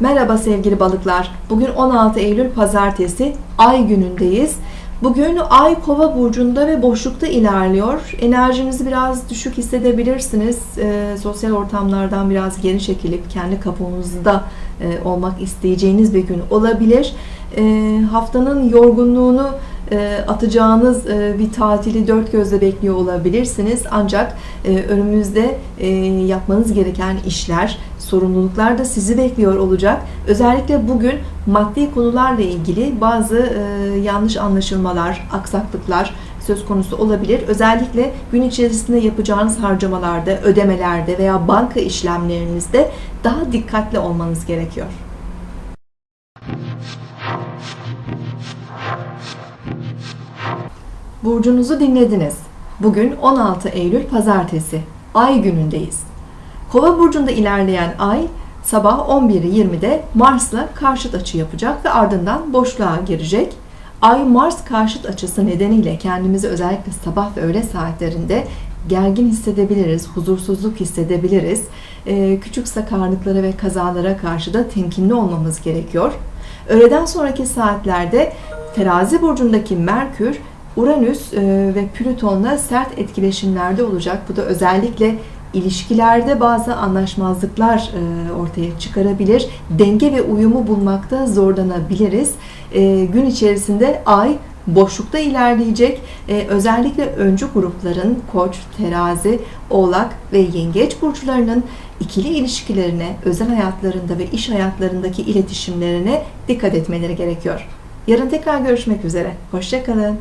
Merhaba sevgili balıklar. Bugün 16 Eylül Pazartesi, Ay günündeyiz. Bugün Ay Kova burcunda ve boşlukta ilerliyor. Enerjinizi biraz düşük hissedebilirsiniz. Ee, sosyal ortamlardan biraz geri çekilip kendi kabuğunuzda e, olmak isteyeceğiniz bir gün olabilir. Ee, haftanın yorgunluğunu e, atacağınız e, bir tatili dört gözle bekliyor olabilirsiniz. Ancak e, önümüzde e, yapmanız gereken işler, sorumluluklar da sizi bekliyor olacak. Özellikle bugün maddi konularla ilgili bazı yanlış anlaşılmalar, aksaklıklar söz konusu olabilir. Özellikle gün içerisinde yapacağınız harcamalarda, ödemelerde veya banka işlemlerinizde daha dikkatli olmanız gerekiyor. Burcunuzu dinlediniz. Bugün 16 Eylül Pazartesi. Ay günündeyiz. Kova burcunda ilerleyen ay sabah 11.20'de Mars'la karşıt açı yapacak ve ardından boşluğa girecek. Ay Mars karşıt açısı nedeniyle kendimizi özellikle sabah ve öğle saatlerinde gergin hissedebiliriz, huzursuzluk hissedebiliriz. Ee, küçük sakarlıklara ve kazalara karşı da temkinli olmamız gerekiyor. Öğleden sonraki saatlerde Terazi burcundaki Merkür Uranüs e, ve Plüton'la sert etkileşimlerde olacak. Bu da özellikle ilişkilerde bazı anlaşmazlıklar e, ortaya çıkarabilir. Denge ve uyumu bulmakta zorlanabiliriz. E, gün içerisinde ay boşlukta ilerleyecek. Özellikle öncü grupların koç, terazi, oğlak ve yengeç burçlarının ikili ilişkilerine, özel hayatlarında ve iş hayatlarındaki iletişimlerine dikkat etmeleri gerekiyor. Yarın tekrar görüşmek üzere. Hoşçakalın.